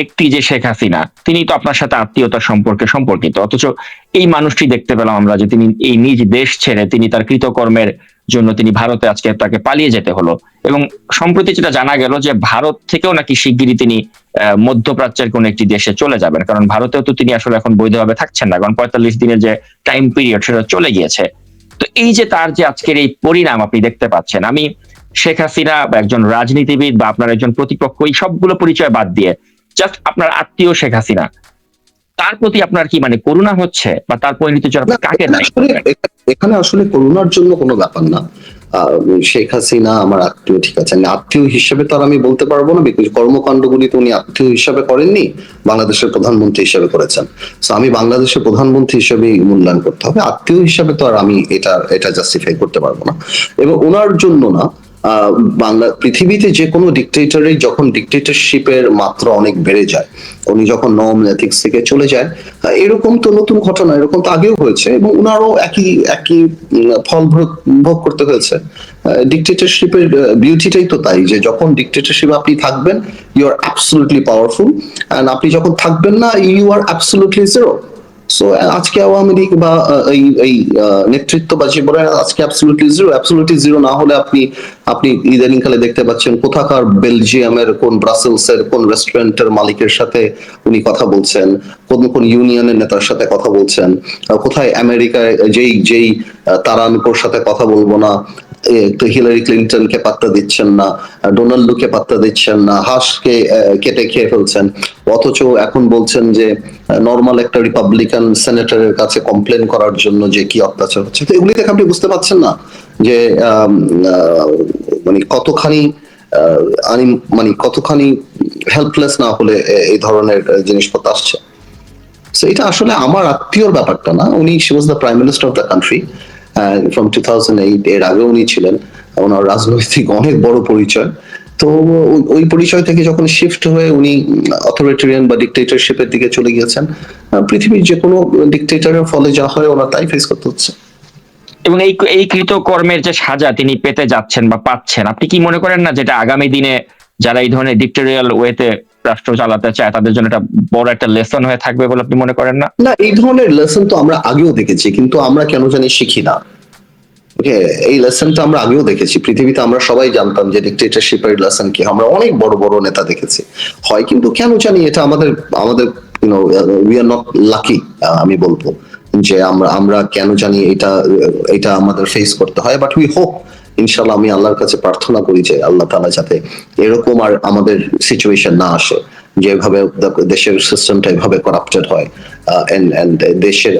ব্যক্তি যে শেখ হাসিনা, তিনি তো আপনার সাথে আত্মীয়তার সম্পর্কে সম্পর্কিত। অথচ এই মানুষটি দেখতে পেলাম আমরা যে তিনি এই নিজ দেশ ছেড়ে তিনি তার কৃতকর্মের জন্য তিনি ভারতে আজকে তাকে পালিয়ে যেতে হলো। এবং সম্প্রতি যেটা জানা গেল যে ভারত থেকেও নাকি শিগগিরই তিনি মধ্যপ্রাচ্যের কোন একটি দেশে চলে যাবেন। কারণ ভারতেও তো তিনি আসলে এখন বৈধভাবে থাকছেন না। কারণ পঁয়তাল্লিশ দিনের যে টাইম পিরিয়ড সেটা চলে গিয়েছে। তো এই যে তার যে আজকের এই পরিণাম আপনি দেখতে পাচ্ছেন, আমি শেখ হাসিনা বা একজন রাজনীতিবিদ বা আপনার একজন প্রতিপক্ষ, এই সবগুলো পরিচয় বাদ দিয়ে জাস্ট আপনার আত্মীয় শেখ হাসিনা। তার প্রতি আপনার কি মানে করুণা হচ্ছে বা তার আপনি কাকে এখানে আসলে করোনার জন্য কোনো ব্যাপার না। শেখ হাসিনা আমার আত্মীয় ঠিক আছে। আত্মীয় হিসেবে তো আর আমি বলতে পারব না বিকজ কর্মকাণ্ডগুলি তো উনি আত্মীয় হিসাবে করেননি বাংলাদেশের প্রধানমন্ত্রী হিসেবে করেছেন। তো আমি বাংলাদেশের প্রধানমন্ত্রী হিসেবে মূল্যায়ন করতে হবে। আত্মীয় হিসাবে তো আর আমি এটা এটা জাস্টিফাই করতে পারব না। এবং ওনার জন্য না বাংলা পৃথিবীতে যে কোনো ডিকটেটরেই যখন ডিকটেটরশিপের মাত্রা অনেক বেড়ে যায়, উনি যখন নম এথিক্স থেকে চলে যায় এরকম তো নতুন ঘটনা, এরকম তো আগেও হয়েছে এবং উনারও একই একই ফল ভোগ করতে হয়েছে। ডিকটেটরশিপের বিউটিটাই তো তাই যে যখন ডিকটেটরশিপ আপনি থাকবেন you are absolutely powerful and আপনি যখন থাকবেন না you are absolutely zero so আজকে আওয়ামী বা এই এই আহ, নেতৃত্ববাজি বলেন আজকে অ্যাবসলুটলি জিরো অ্যাবসলুটলি জিরো না হলে আপনি আপনি ইদানিং কালে দেখতে পাচ্ছেন কোথাকার বেলজিয়ামের কোন ব্রাসেলসের কোন রেস্টুরেন্টের মালিকের সাথে উনি কথা বলছেন কোন কোন ইউনিয়নের নেতার সাথে কথা বলছেন কোথায় আমেরিকায় যেই যেই তারানকোর সাথে কথা বলব না হিলারি ক্লিন্টনকে পাত্তা দিচ্ছেন না ডোনাল্ডোকে পাত্তা দিচ্ছেন না, হাসকে কেটে খেয়ে ফেলছেন। অথচ এখন বলছেন যে, নর্মাল একটা রিপাবলিকান সেনেটরের কাছে কমপ্লেন করার জন্য যে কি অত্যাচার হচ্ছে। তো এগুলি দেখে আপনি বুঝতে পারছেন না যে মানে কতখানি আনি- মানে কতখানি হেল্পলেস না হলে এই ধরনের জিনিসপত্র আসছে। এটা আসলে আমার আত্মীয়র ব্যাপারটা না। উনি she was the prime minister of the country from two thousand eight এর আগে উনি ছিলেন, ওনার রাজনৈতিক অনেক বড় পরিচয়। তো ওই- পরিচয় থেকে যখন শিফট হয়ে উনি অথরিটেরিয়ান বা ডিকটেটরশিপের দিকে চলে গিয়েছেন পৃথিবীর যে কোনো ডিকটেটরের ফলে যা হয় ওনার তাই ফেস করতে হচ্ছে। এবং এই এই কৃতকর্মের যে সাজা তিনি পেতে যাচ্ছেন বা পাচ্ছেন, আপনি কি মনে করেন না যেটা আগামী দিনে যারা এই ধরনের ডিক্টোরিয়াল ওয়েতে রাষ্ট্র চালাতে চায়, তাদের জন্য একটা বড় একটা লেসন হয়ে থাকবে বলে আপনি মনে করেন না? না, এই ধরনের লেসন তো আমরা আগেও দেখেছি, কিন্তু আমরা কেন জানি শিখি না। ওকে এই লেসনটা আমরা আগেও দেখেছি। পৃথিবীতে আমরা সবাই জানতাম যে ডিকটেটরশিপের লেসন কি। আমরা অনেক বড় বড় নেতা দেখেছি। হয় কিন্তু কেন জানি এটা আমাদের আমাদের you know we are not lucky আমি বলব। যে আমরা আমরা কেন জানি এটা এটা আমাদের ফেস করতে হয় বাট উই হোপ ইনশাল্লাহ আমি আল্লাহর কাছে প্রার্থনা করি যে আল্লাহ তাআলা যাতে এরকম আর আমাদের সিচুয়েশন না আসে যেভাবে দেশের সিস্টেমটা এভাবে করাপ্টেড হয় দেশের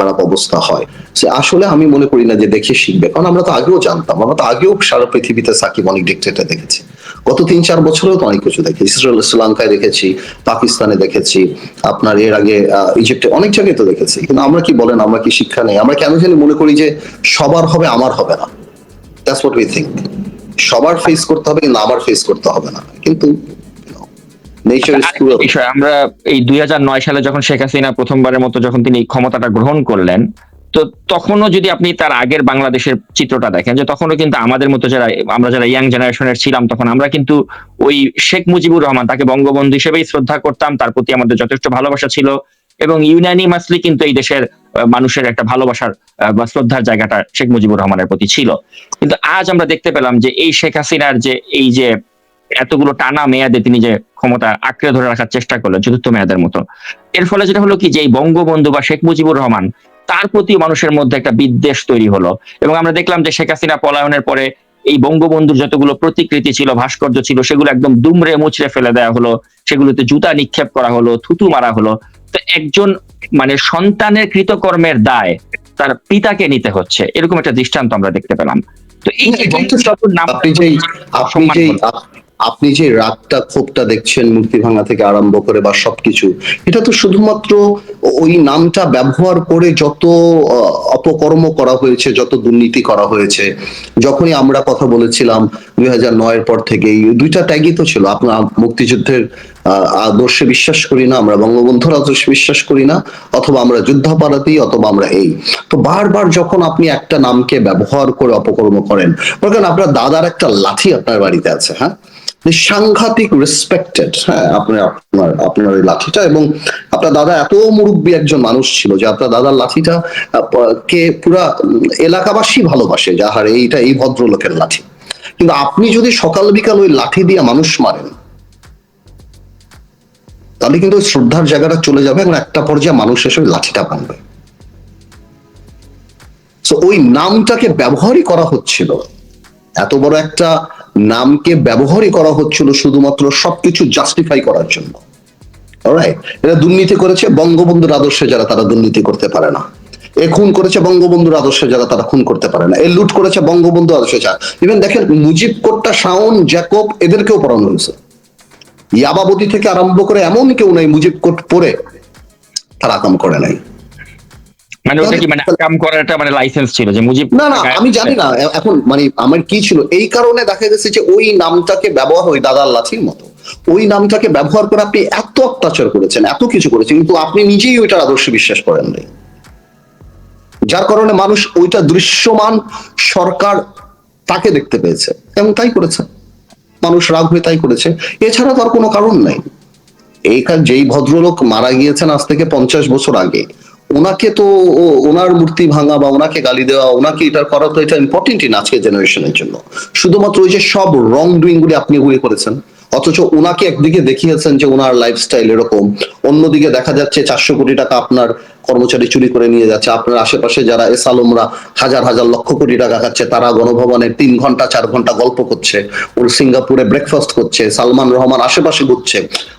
খারাপ অবস্থা হয়। সে আসলে আমি মনে করি না যে দেখে শিখবে, কারণ আমরা তো আগেও জানতাম, আমরা তো আগেও সারা পৃথিবীতে সাকিব অনেক দেখেছি। গত তিন চার বছরেও তো অনেক কিছু দেখেছি, ইসরায়েল, শ্রীলঙ্কায় দেখেছি, পাকিস্তানে দেখেছি, আপনার এর আগে ইজিপ্টে অনেক জায়গায় তো দেখেছি। কিন্তু আমরা কি বলেন, আমরা কি শিক্ষা নেই? আমরা কেন জানি মনে করি যে সবার হবে, আমার হবে না। দ্যাটস হোয়াট উই থিঙ্ক সবার ফেস করতে হবে কিন্তু আমার ফেস করতে হবে না। কিন্তু বিষয় আমরা এই দুই সালে যখন শেখ হাসিনা প্রথমবারের মতো যখন তিনি ক্ষমতাটা গ্রহণ করলেন তো তখনও যদি আপনি তার আগের বাংলাদেশের চিত্রটা দেখেন যে তখনও কিন্তু আমাদের মতো যারা আমরা যারা ইয়াং জেনারেশনের ছিলাম তখন আমরা কিন্তু ওই শেখ মুজিবুর রহমান তাকে বঙ্গবন্ধু হিসেবেই শ্রদ্ধা করতাম তার প্রতি আমাদের যথেষ্ট ভালোবাসা ছিল। এবং ইউনানিমাসলি কিন্তু এই দেশের মানুষের একটা ভালোবাসার বা শ্রদ্ধার জায়গাটা শেখ মুজিবুর রহমানের প্রতি ছিল। কিন্তু আজ আমরা দেখতে পেলাম যে এই শেখ হাসিনার যে এই যে এতগুলো টানা মেয়াদে তিনি যে ক্ষমতা আঁকড়ে ধরে রাখার চেষ্টা করলেন, চতুর্থ মেয়াদের মতো, এর ফলে যেটা হলো কি যে এই বঙ্গবন্ধু বা শেখ মুজিবুর রহমান তার প্রতি মানুষের মধ্যে একটা বিদ্বেষ তৈরি হলো। এবং আমরা দেখলাম যে শেখ হাসিনা পলায়নের পরে এই বঙ্গবন্ধুর যতগুলো প্রতিকৃতি ছিল ভাস্কর্য ছিল সেগুলো একদম দুমরে মুচড়ে ফেলে দেওয়া হলো। সেগুলোতে জুতা নিক্ষেপ করা হলো থুতু মারা হলো। তো একজন মানে সন্তানের কৃতকর্মের দায় তার পিতাকে নিতে হচ্ছে। এরকম একটা দৃষ্টান্ত আমরা দেখতে পেলাম। তো এই যে আপনি নাম আপনি যে রাগটা ক্ষোভটা দেখছেন, মূর্তি ভাঙা থেকে আরম্ভ করে বা সবকিছু, এটা তো শুধুমাত্র ওই নামটা ব্যবহার করে যত অপকর্ম করা হয়েছে, যত দুর্নীতি করা হয়েছে, যখনই আমরা কথা বলেছিলাম দুই হাজার নয়ের পর থেকে এই দুইটা ট্যাগই তো ছিল। আপনার মুক্তিযুদ্ধের আদর্শে বিশ্বাস করি না, আমরা বঙ্গবন্ধুর আদর্শে বিশ্বাস করি না, অথবা আমরা যুদ্ধাপরাধী, অথবা আমরা এই। তো বারবার যখন আপনি একটা নামকে ব্যবহার করে অপকর্ম করেন করেন আপনার দাদার একটা লাঠি আপনার বাড়িতে আছে হ্যাঁ? সাংঘাতিক রেসপেক্টেড হ্যাঁ আপনার আপনার আপনার এই লাঠিটা এবং আপনার দাদা এত মুরব্বী একজন মানুষ ছিল যে আপনার দাদার লাঠিটা কে পুরা এলাকাবাসী ভালোবাসে যাহার এইটা এই ভদ্রলোকের লাঠি। কিন্তু আপনি যদি সকাল বিকাল ওই লাঠি দিয়ে মানুষ মারেন, তাহলে কিন্তু শ্রদ্ধার জায়গাটা চলে যাবে এবং একটা পর্যায়ে মানুষ এসে ওই লাঠিটা ভাঙবে ওই নামটাকে ব্যবহারই করা হচ্ছিল। এত বড় একটা নামকে ব্যবহারই করা হচ্ছিল শুধুমাত্র সবকিছু জাস্টিফাই করার জন্য? এরা দুর্নীতি করেছে, বঙ্গবন্ধুর আদর্শে যারা তারা দুর্নীতি করতে পারে না। এ খুন করেছে বঙ্গবন্ধুর আদর্শে যারা তারা খুন করতে পারে না। এ লুট করেছে বঙ্গবন্ধু আদর্শে যা ইভেন দেখেন, মুজিব কোট্টা, শাওন, জ্যাকব, এদেরকেও পড়ানো হয়েছে। ইয়াবাবতী থেকে আরম্ভ করে এমন কেউ নাই মুজিব কোট পরে তারা কাম করে নাই। মানে ওটা কি মানে কাম করাটা মানে লাইসেন্স ছিল যে মুজিব না না আমি জানি না এখন মানে আমার কি ছিল? এই কারণে দেখা গেছে যে ওই নামটাকে ব্যবহার ওই দাদার লাঠির মতো। ওই নামটাকে ব্যবহার করে আপনি এত অত্যাচার করেছেন এত কিছু করেছেন কিন্তু আপনি নিজেই ওইটার আদর্শে বিশ্বাস করেন নাই। যার কারণে মানুষ ওইটা দৃশ্যমান সরকার তাকে দেখতে পেয়েছে এবং তাই করেছে। মানুষ রাগ হয়ে তাই করেছে। এছাড়া তার কোনো কারণ নাই। এইখান যেই ভদ্রলোক মারা গিয়েছেন আজ থেকে পঞ্চাশ বছর আগে ওনাকে তো ওনার মূর্তি ভাঙা বা ওনাকে গালি দেওয়া, ওনাকে এটা করা তো এটা ইম্পর্টেন্টই না আজকের জেনারেশনের জন্য। শুধুমাত্র ওই যে সব রং ডুইং গুলি আপনি এগুলি করেছেন, অথচ ওনাকে একদিকে দেখিয়েছেন যে ওনার লাইফস্টাইল এরকম, অন্যদিকে দেখা যাচ্ছে চারশো কোটি টাকা আপনার কর্মচারী চুরি করে নিয়ে যাচ্ছে। আপনার আশেপাশে যারা এসালমরা হাজার হাজার লক্ষ কোটি টাকা খাচ্ছে, তারা গণভবনে তিন ঘণ্টা, চার ঘণ্টা গল্প করছে, ওর সিঙ্গাপুরে ব্রেকফাস্ট করছে, সালমান রহমান আশেপাশে ঘুরছে।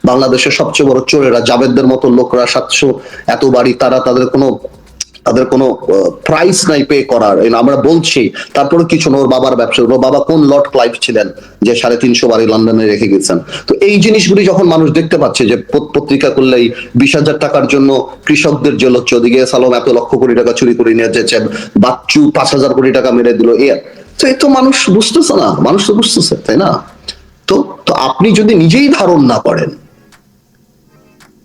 বাংলাদেশের সবচেয়ে বড় চোরেরা, জাবেদদের মতো লোকরা সাতশো এত বাড়ি, তারা তাদের কোনো তাদের কোনো প্রাইস নাই পে করার। আমরা বলছি তারপরে কিছু ওর বাবার ব্যবসা ওর বাবা কোন লর্ড ক্লাইভ ছিলেন যে সাড়ে তিনশো বাড়ি লন্ডনে রেখে গেছেন? তো এই জিনিসগুলি যখন মানুষ দেখতে পাচ্ছে যে পত- পত্রিকা করলেই বিশ হাজার টাকার জন্য কৃষকদের জেল হচ্ছে, ওদিকে সালম এত লক্ষ কোটি টাকা চুরি করে নিয়ে যাচ্ছে বাচ্চু পাঁচ হাজার কোটি টাকা মেরে দিল, এ তো এই তো মানুষ বুঝতেছে না, মানুষ তো বুঝতেছে, তাই না? তো তো আপনি যদি নিজেই ধারণ না করেন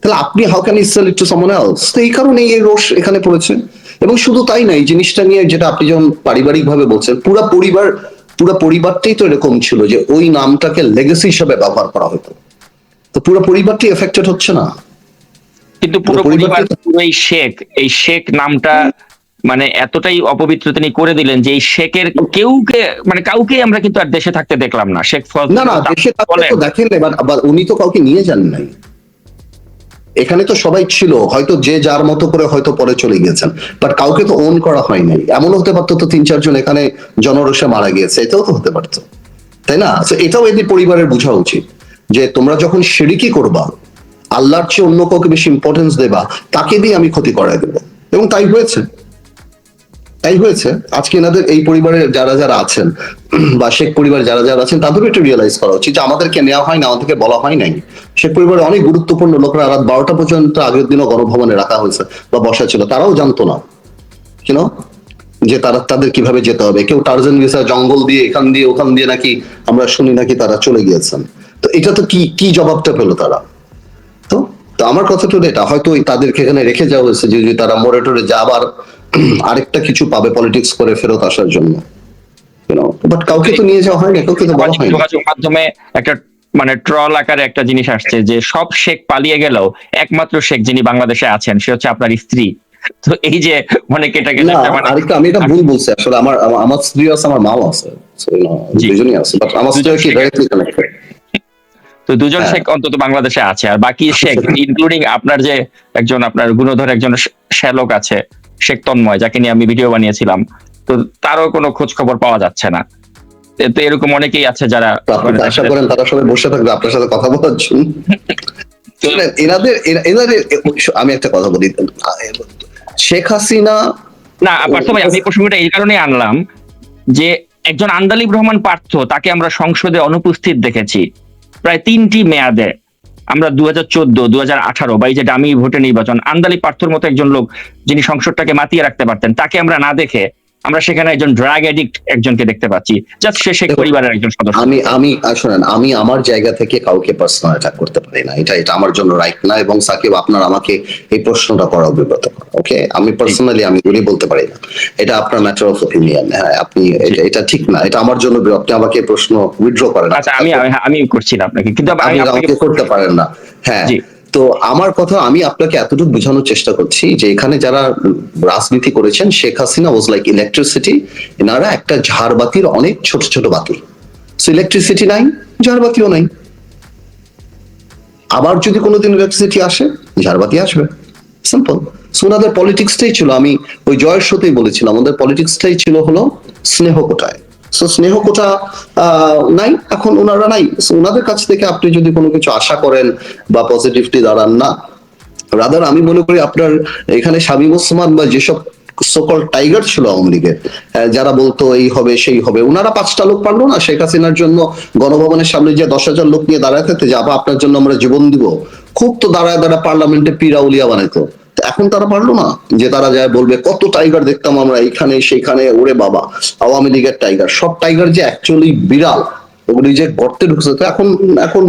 তাহলে আপনি how can sell it to someone else তো এই কারণেই এই রোষ এখানে পড়েছে। এবং শুধু তাই না এই জিনিসটা নিয়ে যেটা আপনি যেমন পারিবারিক ভাবে বলছেন পুরা পরিবার পুরো পরিবারটাই তো এরকম ছিল যে ওই নামটাকে লেগেসি হিসেবে ব্যবহার করা হতো। তো পুরো পরিবারটি এফেক্টেড হচ্ছে না? কিন্তু পুরো পুরো পরিবার পুরো এই শেখ এই শেখ নামটা মানে এতটাই অপবিত্র তিনি করে দিলেন যে এই শেখের কেউকে মানে কাউকে আমরা কিন্তু আর দেশে থাকতে দেখলাম না। শেখ ফজল না না দেশে দেখেন উনি তো কাউকে নিয়ে যান নাই। এখানে তো সবাই ছিল, হয়তো যে যার মতো করে হয়তো পরে চলে গিয়েছেন বাট কাউকে তো ওন করা হয় নাই। এমন হতে পারতো তো তিন চারজন এখানে জনরসে মারা গিয়েছে, এটাও তো হতে পারতো, তাই না? এটাও এদের পরিবারের বোঝা উচিত, যে তোমরা যখন সিঁড়ি করবা, আল্লাহর চেয়ে অন্য কাউকে বেশি ইম্পর্টেন্স দেবা, তাকে দিয়ে আমি ক্ষতি করাই দেবো, এবং তাই হয়েছে। তাই হয়েছে। আজকে এনাদের এই পরিবারের যারা যারা আছেন, বা শেখ পরিবার যারা যারা আছেন, তাদেরও একটু রিয়েলাইজ করা উচিত যে আমাদেরকে নেওয়া হয় না আমাদেরকে বলা হয় নাই। শেখ পরিবারের অনেক গুরুত্বপূর্ণ লোকরা রাত বারোটা পর্যন্ত আগের দিনও গণভবনে রাখা হয়েছে, বা বসা ছিল, তারাও জানতো না। কেন যে তারা, তাদের কীভাবে যেতে হবে। কেউ টার্জেন ভিসা জঙ্গল দিয়ে, এখান দিয়ে, ওখান দিয়ে নাকি আমরা শুনি নাকি তারা চলে গিয়েছেন। তো এটা তো কি কি জবাবটা পেল তারা? তো তো আমার কথা তো এটা, হয়তো তাদেরকে এখানে রেখে যাওয়া হয়েছে যে তারা মোরেটরে যা আবার আরেকটা কিছু পাবে পলিটিক্স করে ফেরত আসার জন্য বাট কাউকে তো নিয়ে যাওয়া হয়নি কাউকে তো বলা হয়নি। যোগাযোগ মাধ্যমে একটা মানে ট্রল আকারে একটা জিনিস আসছে যে সব শেখ পালিয়ে গেলেও একমাত্র শেখ যিনি বাংলাদেশে আছেন সে হচ্ছে আপনার স্ত্রী। তো এই যে মানে মানে আমি এটা ভুল বলছি। আসলে আমার আমার- স্ত্রী আছে আমার মাও আছে। দুজনই আছে বাট আমার স্ত্রী কি ডাইরেক্টলি কানেক্টেড তো দুজন হ্যাঁ। শেখ অন্তত বাংলাদেশে আছে আর বাকি শেখ ইনক্লুডিং আপনার যে একজন আপনার গুণধর একজন শ্যালক আছে শেখ তন্ময় যাকে নিয়ে আমি ভিডিও বানিয়েছিলাম তো তারও কোনো খোঁজ খবর পাওয়া যাচ্ছে না। তো এরকম অনেকেই আছে যারা আশা করেন তারা সবাই বসে থাকবে আপনার সাথে কথা বলার জন্য। এনাদের এনাদের আমি একটা কথা বলি। শেখ হাসিনা না পার্থ ভাই আমি প্রসঙ্গটা এই কারণে আনলাম যে একজন আন্দালিব রহমান পার্থ তাকে আমরা সংসদে অনুপস্থিত দেখেছি। প্রায় তিনটি মেয়াদে আমরা দু হাজার চোদ্দ দু হাজার আঠারো বা এই যে ডামি ভোটে নির্বাচন, আন্দালি পার্থর মতো একজন লোক যিনি সংসদটাকে মাতিয়ে রাখতে পারতেন, তাকে আমরা না দেখে আমরা সেখানে একজন ড্রাগ এডিক্ট একজনকে দেখতে পাচ্ছি। জাস্ট সে শেখ পরিবারের একজন সদস্য। আমি আমি শোনেন আমি আমার জায়গা থেকে কাউকে পার্সোনাল অ্যাটাক করতে পারি না। এটা এটা আমার জন্য রাইট না এবং সাকিব আপনার আমাকে এই প্রশ্নটা করা বিব্রত ওকে আমি পার্সোনালি আমি উনি বলতে পারি না। এটা আপনার ম্যাটার অফ ওপিনিয়ন হ্যাঁ আপনি এটা- এটা ঠিক না। এটা আমার জন্য বিরক্ত। আপনি আমাকে প্রশ্ন উইথড্র করেন। আচ্ছা আমি আমি- করছি না আপনাকে কিন্তু আপনি আমাকে করতে পারেন না। হ্যাঁ জি। তো আমার কথা, আমি আপনাকে এতটুকু বোঝানোর চেষ্টা করছি যে এখানে যারা রাজনীতি করেছেন, Sheikh Hasina was like electricity এনারা একটা ঝাড়বাতির অনেক ছোট ছোট বাতি। সো ইলেকট্রিসিটি নাই ঝাড়বাতিও নাই। আবার যদি কোনোদিন ইলেকট্রিসিটি আসে ঝাড়বাতি আসবে। সিম্পল সো ওনাদের পলিটিক্সটাই ছিল, আমি ওই জয়ের সাথেই বলেছিলাম আমাদের পলিটিক্সটাই ছিল হলো স্নেহ কোটায়। সো স্নেহ কোটা নাই। এখন ওনারা নাই। ওনাদের কাছ থেকে আপনি যদি কোনো কিছু আশা করেন বা পজিটিভটি দাঁড়ান না রাদার আমি মনে করি আপনার এখানে শামীম ওসমান বা যেসব সকল টাইগার ছিল আওয়ামী লীগের আহ, যারা বলতো এই হবে সেই হবে ওনারা পাঁচটা লোক পারল না। শেখ হাসিনার জন্য গণভবনের সামনে যে দশ হাজার লোক নিয়ে দাঁড়ায় থাকতে যে আপা আপনার জন্য আমরা জীবন দিব। খুব তো দাঁড়ায় দাঁড়ায় পার্লামেন্টে পিরা উলিয়া বানাইতো। এখন তারা পারল না যে তারা যায় বলবে কত টাইগার দেখতাম আমরা এখানে সেখানে ওরে বাবা আওয়ামী লীগের টাইগার সব টাইগার যে অ্যাকচুয়ালি বিড়াল ওগুলি যে গর্তে ঢুকছে তো এখন এখন